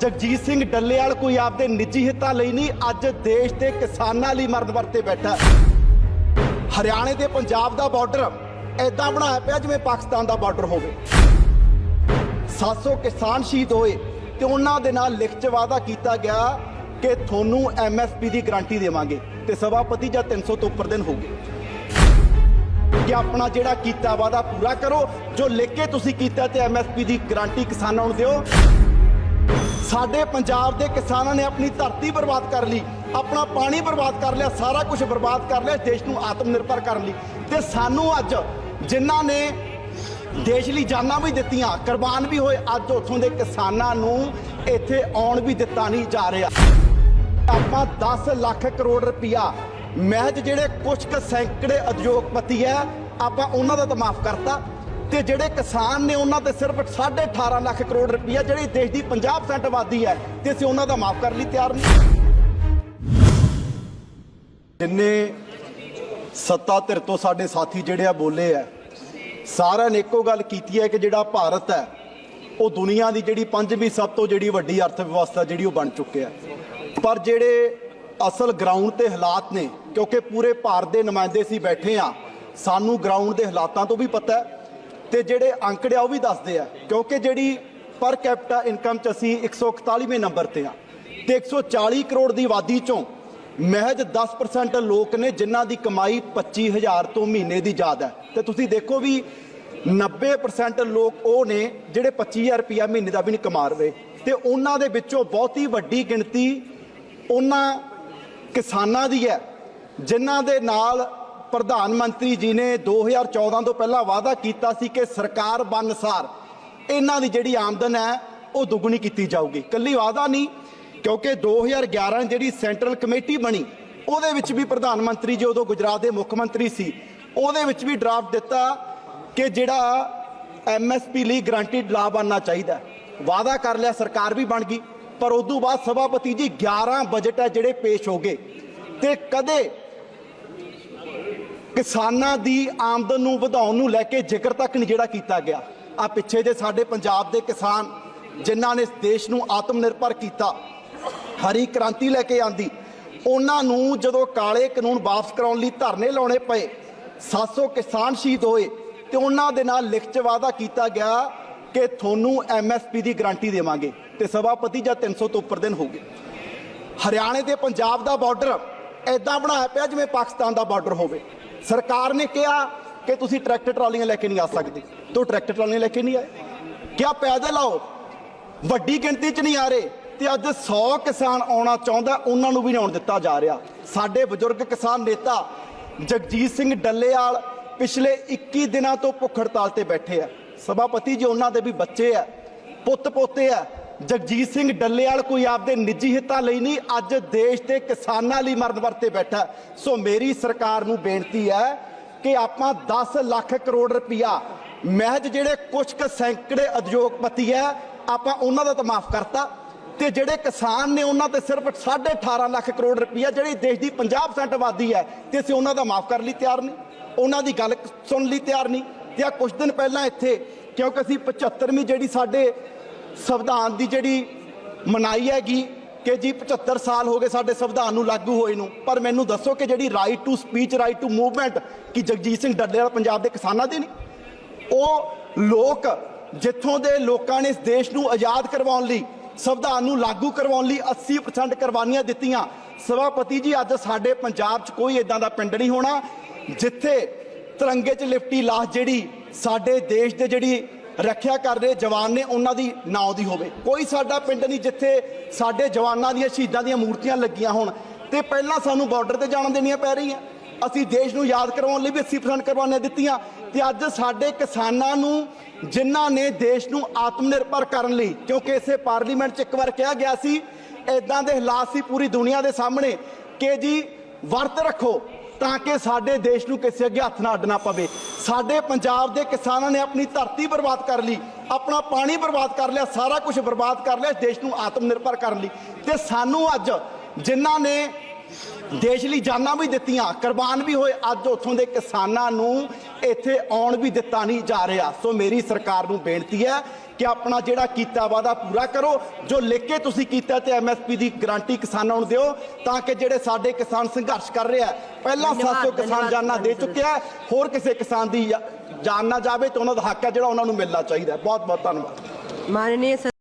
ਜਗਜੀਤ ਸਿੰਘ ਡੱਲੇਵਾਲ ਕੋਈ ਆਪਦੇ ਨਿੱਜੀ ਹਿੱਤਾਂ ਲਈ ਨਹੀਂ, ਅੱਜ ਦੇਸ਼ ਦੇ ਕਿਸਾਨਾਂ ਲਈ ਮਰਨ ਵਰਤੇ ਬੈਠਾ ਹਰਿਆਣੇ ਤੇ ਪੰਜਾਬ ਦਾ ਬਾਰਡਰ ਐਦਾਂ ਬਣਾਇਆ ਪਿਆ ਜਿਵੇਂ ਪਾਕਿਸਤਾਨ ਦਾ ਬਾਰਡਰ ਹੋਵੇ। 700 ਕਿਸਾਨ ਸ਼ਹੀਦ ਹੋਏ ਤੇ ਉਹਨਾਂ ਦੇ ਨਾਲ ਲਿਖਤ 'ਚ ਵਾਅਦਾ ਕੀਤਾ ਗਿਆ ਕਿ ਤੁਹਾਨੂੰ ਐਮਐਸਪੀ ਦੀ ਗਾਰੰਟੀ ਦੇਵਾਂਗੇ ਤੇ ਸਭਾਪਤੀ ਜਾਂ 300 ਤੋਂ ਉੱਪਰ ਦਿਨ ਹੋ ਗਏ ਕਿ ਆਪਣਾ ਜਿਹੜਾ ਕੀਤਾ ਵਾਅਦਾ ਪੂਰਾ ਕਰੋ, ਜੋ ਲਿਖ ਕੇ ਤੁਸੀਂ ਕੀਤਾ ਤੇ ਐਮਐਸਪੀ ਦੀ ਗਾਰੰਟੀ ਕਿਸਾਨਾਂ ਨੂੰ ਦਿਓ। ਸਾਡੇ ਪੰਜਾਬ ਦੇ ਕਿਸਾਨਾਂ ਨੇ ਆਪਣੀ ਧਰਤੀ ਬਰਬਾਦ ਕਰ ਲਈ, ਆਪਣਾ ਪਾਣੀ ਬਰਬਾਦ ਕਰ ਲਿਆ, ਸਾਰਾ ਕੁਝ ਬਰਬਾਦ ਕਰ ਲਿਆ, ਦੇਸ਼ ਨੂੰ ਆਤਮ ਨਿਰਭਰ ਕਰਨ ਲਈ। ਤੇ ਸਾਨੂੰ ਅੱਜ ਜਿਨ੍ਹਾਂ ਨੇ ਦੇਸ਼ ਲਈ ਜਾਨਾਂ ਵੀ ਦਿੱਤੀਆਂ, ਕੁਰਬਾਨ ਵੀ ਹੋਏ, ਅੱਜ ਉੱਥੋਂ ਦੇ ਕਿਸਾਨਾਂ ਨੂੰ ਇੱਥੇ ਆਉਣ ਵੀ ਦਿੱਤਾ ਨਹੀਂ ਜਾ ਰਿਹਾ। ਆਪਾਂ 10 ਲੱਖ ਕਰੋੜ ਰੁਪਇਆ ਮਹਿਜ ਜਿਹੜੇ ਕੁਝ ਕੁ ਸੈਂਕੜੇ ਉਦਯੋਗਪਤੀ ਹੈ, ਆਪਾਂ ਉਹਨਾਂ ਦਾ ਤਾਂ ਮਾਫ ਕਰਤਾ। ਤੇ ਜਿਹੜੇ ਕਿਸਾਨ ਨੇ ਉਹਨਾਂ ਤੇ ਸਿਰਫ 18.5 ਲੱਖ ਕਰੋੜ ਰੁਪਈਆ ਜਿਹੜੀ ਦੇਸ਼ ਦੀ 50% ਆਬਾਦੀ ਹੈ, ਤੇ ਅਸੀਂ ਉਹਨਾਂ ਦਾ ਮਾਫ ਕਰਨ ਲਈ ਤਿਆਰ ਨਹੀਂ। ਜਿੰਨੇ ਸੱਤਾ ਧਿਰ ਤੋਂ ਸਾਡੇ ਸਾਥੀ ਜਿਹੜੇ ਆ ਬੋਲੇ ਆ, ਸਾਰਿਆਂ ਨੇ ਇੱਕੋ ਗੱਲ ਕੀਤੀ ਹੈ ਕਿ ਜਿਹੜਾ ਭਾਰਤ ਹੈ, ਉਹ ਦੁਨੀਆ ਦੀ ਜਿਹੜੀ ਪੰਜਵੀਂ ਸਭ ਤੋਂ ਜਿਹੜੀ ਵੱਡੀ ਅਰਥ ਵਿਵਸਥਾ ਜਿਹੜੀ ਉਹ ਬਣ ਚੁੱਕਿਆ ਪਰ ਜਿਹੜੇ ਅਸਲ ਗਰਾਊਂਡ ਤੇ ਹਾਲਾਤ ਨੇ, ਕਿਉਂਕਿ ਪੂਰੇ ਭਾਰਤ ਦੇ ਨੁਮਾਇੰਦੇ ਸੀ ਬੈਠੇ ਆ ਸਾਨੂੰ ਗਰਾਊਂਡ ਦੇ ਹਾਲਾਤਾਂ ਤੋਂ ਵੀ ਪਤਾ ਹੈ ਤੇ ਜਿਹੜੇ ਅੰਕੜੇ ਆ, ਉਹ ਵੀ ਦੱਸਦੇ ਆ, ਕਿਉਂਕਿ ਜਿਹੜੀ ਪਰ ਕੈਪੀਟਾ ਇਨਕਮ ਚ ਅਸੀਂ 141ਵੇਂ ਨੰਬਰ ਤੇ ਆ, ਤੇ 140 ਕਰੋੜ ਦੀ ਆਬਾਦੀ ਚੋਂ ਮਹਿਜ 10% ਲੋਕ ਨੇ ਜਿਨ੍ਹਾਂ ਦੀ ਕਮਾਈ 25000 ਤੋਂ ਮਹੀਨੇ ਦੀ ਜ਼ਿਆਦਾ ਹੈ। ਤੇ ਤੁਸੀਂ ਦੇਖੋ ਵੀ 90% ਲੋਕ ਉਹ ਨੇ ਜਿਹੜੇ 25000 ਰੁਪਇਆ ਮਹੀਨੇ ਦਾ ਵੀ ਨਹੀਂ ਕਮਾ ਰਹੇ, ਤੇ ਉਹਨਾਂ ਦੇ ਵਿੱਚੋਂ ਬਹੁਤੀ ਵੱਡੀ ਗਿਣਤੀ ਉਹਨਾਂ ਕਿਸਾਨਾਂ ਦੀ ਹੈ, ਜਿਨ੍ਹਾਂ ਦੇ ਨਾਲ ਪ੍ਰਧਾਨ ਮੰਤਰੀ ਜੀ ਨੇ 2014 ਤੋਂ ਪਹਿਲਾਂ ਵਾਅਦਾ ਕੀਤਾ ਸੀ ਕਿ ਸਰਕਾਰ ਬਨਸਾਰ ਇਹਨਾਂ ਦੀ ਜਿਹੜੀ ਆਮਦਨ ਹੈ, ਉਹ ਦੁੱਗਣੀ ਕੀਤੀ ਜਾਊਗੀ। ਕੱਲੀ ਵਾਅਦਾ ਨਹੀਂ, ਕਿਉਂਕਿ 2011 ਜਿਹੜੀ ਸੈਂਟਰਲ ਕਮੇਟੀ ਬਣੀ, ਉਹਦੇ ਵਿੱਚ ਵੀ ਪ੍ਰਧਾਨ ਮੰਤਰੀ ਜੀ ਉਦੋਂ ਗੁਜਰਾਤ ਦੇ ਮੁੱਖ ਮੰਤਰੀ ਸੀ। ਉਹਦੇ ਵਿੱਚ ਵੀ ਡਰਾਫਟ ਦਿੱਤਾ ਕਿ ਜਿਹੜਾ ਐਮਐਸਪੀ ਲਈ ਗਰੰਟਿਡ ਲਾਭ ਬਣਨਾ ਚਾਹੀਦਾ ਵਾਅਦਾ ਕਰ ਲਿਆ, ਸਰਕਾਰ ਵੀ ਬਣ ਗਈ, ਪਰ ਉਸ ਤੋਂ ਬਾਅਦ ਸਭਾਪਤੀ ਜੀ 11 ਬਜਟ ਹੈ ਜਿਹੜੇ ਪੇਸ਼ ਹੋ ਗਏ। ਤੇ ਕਦੇ ਕਿਸਾਨਾਂ ਦੀ ਆਮਦਨ ਨੂੰ ਵਧਾਉਣ ਨੂੰ ਲੈ ਕੇ ਜ਼ਿਕਰ ਤੱਕ ਨਹੀਂ ਜਿਹੜਾ ਕੀਤਾ ਗਿਆ। ਆ ਪਿੱਛੇ ਜੇ ਸਾਡੇ ਪੰਜਾਬ ਦੇ ਕਿਸਾਨ ਜਿਨ੍ਹਾਂ ਨੇ ਦੇਸ਼ ਨੂੰ ਆਤਮ ਨਿਰਭਰ ਕੀਤਾ, ਹਰੀ ਕ੍ਰਾਂਤੀ ਲੈ ਕੇ ਆਂਦੀ। ਉਹਨਾਂ ਨੂੰ ਜਦੋਂ ਕਾਲੇ ਕਾਨੂੰਨ ਵਾਪਸ ਕਰਾਉਣ ਲਈ ਧਰਨੇ ਲਾਉਣੇ ਪਏ 700 ਕਿਸਾਨ ਸ਼ਹੀਦ ਹੋਏ ਤੇ ਉਹਨਾਂ ਦੇ ਨਾਲ ਲਿਖਤ 'ਚ ਵਾਅਦਾ ਕੀਤਾ ਗਿਆ ਕਿ ਤੁਹਾਨੂੰ ਐਮਐਸਪੀ ਦੀ ਗਾਰੰਟੀ ਦੇਵਾਂਗੇ ਤੇ ਸਭਾਪਤੀ ਜਾਂ 300 ਤੋਂ ਉੱਪਰ ਦਿਨ ਹੋ ਗਏ ਹਰਿਆਣੇ ਤੇ ਪੰਜਾਬ ਦਾ ਬਾਰਡਰ ਐਦਾਂ ਬਣਾਇਆ ਪਿਆ ਜਿਵੇਂ ਪਾਕਿਸਤਾਨ ਦਾ ਬਾਰਡਰ ਹੋਵੇ। ਸਰਕਾਰ ਨੇ ਕਿਹਾ ਕਿ ਤੁਸੀਂ ਟਰੈਕਟਰ ਟਰਾਲੀਆਂ ਲੈ ਕੇ ਨਹੀਂ ਆ ਸਕਦੇ। ਤੋ ਟਰੈਕਟਰ ਟਰਾਲੀਆਂ ਲੈ ਕੇ ਨਹੀਂ ਆਏ। ਕਿਆ ਪੈਦਲ ਆਓ? ਵੱਡੀ ਗਿਣਤੀ 'ਚ ਨਹੀਂ ਆ ਰਹੇ ਤੇ ਅੱਜ 100 ਕਿਸਾਨ ਆਉਣਾ ਚਾਹੁੰਦਾ, ਉਹਨਾਂ ਨੂੰ ਵੀ ਨਹੀਂ ਆਉਣ ਦਿੱਤਾ ਜਾ ਰਿਹਾ। ਸਾਡੇ ਬਜ਼ੁਰਗ ਕਿਸਾਨ ਨੇਤਾ ਜਗਜੀਤ ਸਿੰਘ ਡੱਲੇਵਾਲ ਪਿਛਲੇ 21 ਦਿਨਾਂ ਤੋਂ ਭੁੱਖ ਹੜਤਾਲ ਤੇ ਬੈਠੇ ਆ। ਸਭਾਪਤੀ ਜੀ, ਉਹਨਾਂ ਦੇ ਵੀ ਬੱਚੇ ਆ ਪੁੱਤ ਪੋਤੇ ਆ ਜਗਜੀਤ ਸਿੰਘ ਡੱਲੇਵਾਲ ਕੋਈ ਆਪਦੇ ਨਿੱਜੀ ਹਿੱਤਾਂ ਲਈ ਨਹੀਂ, ਅੱਜ ਦੇਸ਼ ਦੇ ਕਿਸਾਨਾਂ ਲਈ ਮਰਨ ਵਰਤੇ ਬੈਠਾ ਸੋ ਮੇਰੀ ਸਰਕਾਰ ਨੂੰ ਬੇਨਤੀ ਹੈ ਕਿ ਆਪਾਂ 10 ਲੱਖ ਕਰੋੜ ਰੁਪਇਆ ਮਹਿਜ ਜਿਹੜੇ ਕੁਝ ਕੁ ਸੈਂਕੜੇ ਉਦਯੋਗਪਤੀ ਹੈ, ਆਪਾਂ ਉਹਨਾਂ ਦਾ ਤਾਂ ਮਾਫ ਕਰਤਾ। ਤੇ ਜਿਹੜੇ ਕਿਸਾਨ ਨੇ ਉਹਨਾਂ ਤੇ ਸਿਰਫ 18.5 ਲੱਖ ਕਰੋੜ ਰੁਪਇਆ ਜਿਹੜੀ ਦੇਸ਼ ਦੀ 50% ਆਬਾਦੀ ਹੈ, ਤੇ ਅਸੀਂ ਉਹਨਾਂ ਦਾ ਮਾਫ ਕਰਨ ਲਈ ਤਿਆਰ ਨਹੀਂ। ਉਹਨਾਂ ਦੀ ਗੱਲ ਸੁਣਨ ਲਈ ਤਿਆਰ ਨਹੀਂ। ਤੇ ਆ ਕੁਝ ਦਿਨ ਪਹਿਲਾਂ ਇੱਥੇ, ਕਿਉਂਕਿ ਅਸੀਂ 75ਵੀਂ ਜਿਹੜੀ ਸਾਡੇ ਸੰਵਿਧਾਨ ਦੀ ਜਿਹੜੀ ਮਨਾਈ ਹੈਗੀ ਕਿ ਜੀ 75 ਸਾਲ ਹੋ ਗਏ ਸਾਡੇ ਸੰਵਿਧਾਨ ਨੂੰ ਲਾਗੂ ਹੋਏ ਨੂੰ। ਪਰ ਮੈਨੂੰ ਦੱਸੋ ਕਿ ਜਿਹੜੀ right to speech right to movement ਕਿ ਜਗਜੀਤ ਸਿੰਘ ਡੱਲੇਵਾਲ ਪੰਜਾਬ ਦੇ ਕਿਸਾਨਾਂ ਦੀ ਨਹੀਂ ਉਹ ਲੋਕ ਜਿੱਥੋਂ ਦੇ ਲੋਕਾਂ ਨੇ ਇਸ ਦੇਸ਼ ਨੂੰ ਆਜ਼ਾਦ ਕਰਵਾਉਣ ਲਈ, ਸੰਵਿਧਾਨ ਨੂੰ ਲਾਗੂ ਕਰਵਾਉਣ ਲਈ 80% ਕੁਰਬਾਨੀਆਂ ਦਿੱਤੀਆਂ। ਸਭਾਪਤੀ ਜੀ, ਅੱਜ ਸਾਡੇ ਪੰਜਾਬ 'ਚ ਕੋਈ ਇਦਾਂ ਦਾ ਪਿੰਡ ਨਹੀਂ ਹੋਣਾ ਜਿੱਥੇ ਤਿਰੰਗੇ 'ਚ ਲਿਪਟੀ ਲਾਸ਼ ਜਿਹੜੀ ਸਾਡੇ ਦੇਸ਼ ਦੇ ਜਿਹੜੀ ਰੱਖਿਆ ਕਰ ਰਹੇ ਜਵਾਨ ਨੇ, ਉਹਨਾਂ ਦੀ ਨਾਂ ਦੀ ਹੋਵੇ। ਕੋਈ ਸਾਡਾ ਪਿੰਡ ਨਹੀਂ ਜਿੱਥੇ ਸਾਡੇ ਜਵਾਨਾਂ ਦੀਆਂ ਸ਼ਹੀਦਾਂ ਦੀਆਂ ਮੂਰਤੀਆਂ ਲੱਗੀਆਂ ਹੋਣ। ਤੇ ਪਹਿਲਾਂ ਸਾਨੂੰ ਬਾਰਡਰ ਤੇ ਜਾਣ ਦੇਣੀਆਂ ਪੈ ਰਹੀਆਂ। ਅਸੀਂ ਦੇਸ਼ ਨੂੰ ਯਾਦ ਕਰਵਾਉਣ ਲਈ ਵੀ 80% ਕੁਰਬਾਨੀਆਂ ਦਿੱਤੀਆਂ। ਤੇ ਅੱਜ ਸਾਡੇ ਕਿਸਾਨਾਂ ਨੂੰ, ਜਿਨ੍ਹਾਂ ਨੇ ਦੇਸ਼ ਨੂੰ ਆਤਮ ਨਿਰਭਰ ਕਰਨ ਲਈ, ਕਿਉਂਕਿ ਇਸੇ ਪਾਰਲੀਮੈਂਟ 'ਚ ਇੱਕ ਵਾਰ ਕਿਹਾ ਗਿਆ ਸੀ ਇਦਾਂ ਦੇ ਹਾਲਾਤ ਸੀ ਪੂਰੀ ਦੁਨੀਆ ਦੇ ਸਾਹਮਣੇ ਕਿ ਜੀ, ਵਰਤ ਰੱਖੋ ਤਾਂ ਕਿ ਸਾਡੇ ਦੇਸ਼ ਨੂੰ ਕਿਸੇ ਅੱਗੇ ਹੱਥ ਨਾ ਅੱਡਣਾ ਪਵੇ। ਸਾਡੇ ਪੰਜਾਬ ਦੇ ਕਿਸਾਨਾਂ ਨੇ ਆਪਣੀ ਧਰਤੀ ਬਰਬਾਦ ਕਰ ਲਈ, ਆਪਣਾ ਪਾਣੀ ਬਰਬਾਦ ਕਰ ਲਿਆ, ਸਾਰਾ ਕੁਝ ਬਰਬਾਦ ਕਰ ਲਿਆ, ਇਸ ਦੇਸ਼ ਨੂੰ ਆਤਮ ਨਿਰਭਰ ਕਰਨ ਲਈ। ਤੇ ਸਾਨੂੰ ਅੱਜ ਜਿਨ੍ਹਾਂ ਨੇ ਦੇਸ਼ ਲਈ ਜਾਨਾਂ ਵੀ ਦਿੱਤੀਆਂ ਕੁਰਬਾਨ ਵੀ ਹੋਏ ਅੱਜ ਉੱਥੋਂ ਦੇ ਕਿਸਾਨਾਂ ਨੂੰ ਇੱਥੇ ਆਉਣ ਵੀ ਦਿੱਤਾ ਨਹੀਂ ਜਾ ਰਿਹਾ ਸੋ ਮੇਰੀ ਸਰਕਾਰ ਨੂੰ ਬੇਨਤੀ ਹੈ ਕਿ ਆਪਣਾ ਜਿਹੜਾ ਕੀਤਾ ਵਾਦਾ ਪੂਰਾ ਕਰੋ ਜੋ ਲਿਖ ਕੇ ਤੁਸੀਂ ਕੀਤਾ ਤੇ ਐਮਐਸਪੀ ਦੀ ਗਾਰੰਟੀ ਕਿਸਾਨਾਂ ਨੂੰ ਦਿਓ ਤਾਂ ਕਿ ਜਿਹੜੇ ਸਾਡੇ ਕਿਸਾਨ ਸੰਘਰਸ਼ ਕਰ ਰਿਹਾ ਪਹਿਲਾਂ ਧੰਨਵਾਦ, 700 ਕਿਸਾਨ ਜਾਨਾਂ ਦੇ। ਚੁੱਕਿਆ। ਹੋਰ ਕਿਸੇ ਕਿਸਾਨ ਦੀ ਜਾਨ ਨਾ ਜਾਵੇ ਤੇ ਉਹਨਾਂ ਦਾ ਹੱਕ ਹੈ ਜਿਹੜਾ ਉਹਨਾਂ ਨੂੰ ਮਿਲਣਾ ਚਾਹੀਦਾ। ਬਹੁਤ ਬਹੁਤ ਧੰਨਵਾਦ ਮਾਨनीय